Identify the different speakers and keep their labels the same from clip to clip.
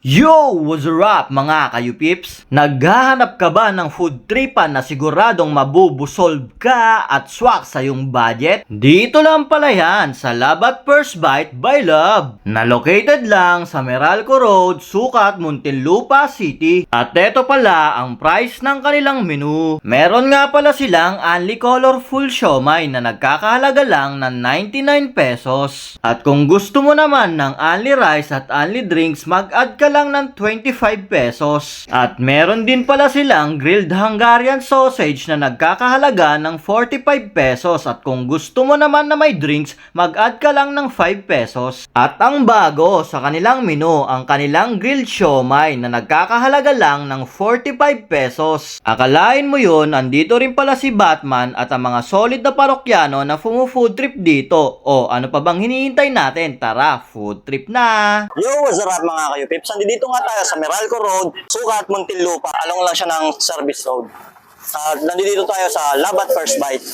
Speaker 1: Yo! What's up mga kayu pips? Naghahanap ka ba ng food tripan na siguradong mabubusolve ka at swak sa iyong budget? Dito lang pala yan sa Love at First Bite by Love na located lang sa Meralco Road, Sukat, Muntinlupa City. At eto pala ang price ng kanilang menu. Meron nga pala silang only colorful siomay na nagkakahalaga lang ng 99 pesos. At kung gusto mo naman ng only rice at only drinks, mag-add ka lang ng 25 pesos. At meron din pala silang grilled Hungarian sausage na nagkakahalaga ng 45 pesos. At kung gusto mo naman na may drinks, mag-add ka lang ng 5 pesos. At ang bago sa kanilang menu, ang kanilang grilled siomay na nagkakahalaga lang ng 45 pesos. Akalain mo yun, andito rin pala si Batman at ang mga solid na parokyano na fumu-food trip dito. O ano pa bang hinihintay natin? Tara, food trip na!
Speaker 2: Yo, what's up mga kayo pips? Nandito nga tayo sa Meralco Road, Sukat, Muntinlupa. Along lang siya ng service road. At nandito tayo sa Love at First Bite.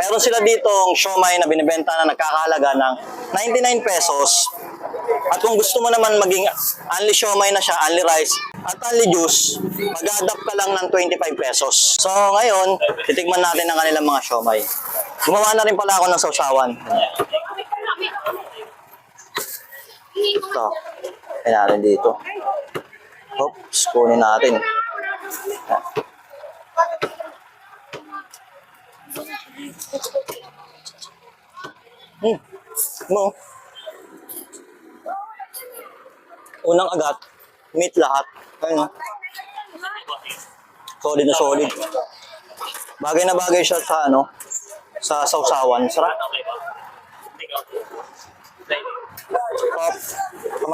Speaker 2: Meron sila ditong siomay na binibenta na nagkakahalaga ng 99 pesos. At kung gusto mo naman maging only siomay na siya, only rice, at only juice, mag-adapt ka lang ng 25 pesos. So ngayon, titikman natin ang kanilang mga siomay. Gumawa na rin pala ako ng sausawan. Ito. Kaya natin dito. Oops, kunin natin. Hmm. Mo. Unang agat, meat lahat. Ayun. Solid na solid. Bagay na bagay siya sa ano, sa sausawan. Sarap.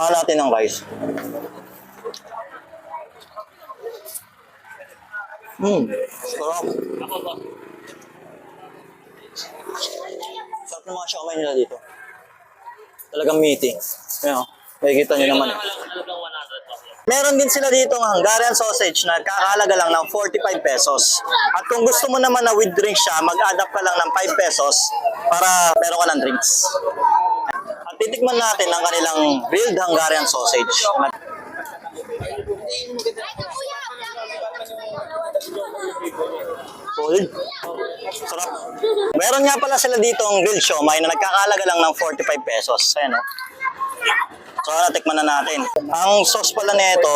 Speaker 2: Samahan natin ng rice. Hmm. Sarap. Sarap ng mga siomay nila dito. Talagang meeting. Ayan, makikita nyo naman. Meron din sila dito ng Hungarian sausage na kakahalaga lang ng 45 pesos. At kung gusto mo naman na with drinks siya, mag-adapt ka lang ng 5 pesos para meron ka ng drinks. Titikman natin ang kanilang grilled Hungarian sausage. Solid. Sarap. Meron nga pala sila dito ang grilled siomay na nagkakalaga lang ng 45 pesos. Ayan o. So, natikman na natin. Ang sauce pala nito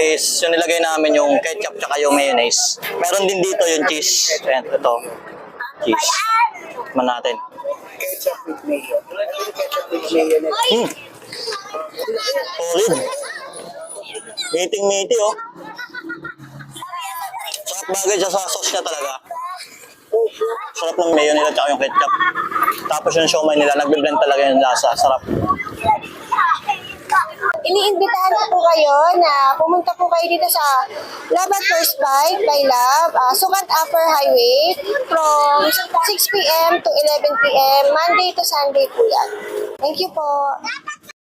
Speaker 2: is yung nilagay namin yung ketchup tsaka yung mayonnaise. Meron din dito yung cheese. Ayan, ito. Cheese. Tikman natin.
Speaker 3: ketchup with mayo. Ketchup with mayo na
Speaker 2: Hmm. Solid. Meeting meaty oh. Sarap bagay siya sa sauce niya talaga. Sarap ng mayo nila tsaka yung ketchup. Tapos yung siomay nila, nagbe-blend talaga yung lasa. Sarap.
Speaker 4: Iniimbitahan ko po kayo na pumunta po kayo dito sa Love at First Bite by Love, uh, Sukat Upper Highway from 6 p.m. to 11 p.m. Monday to Sunday po yan. Thank you po.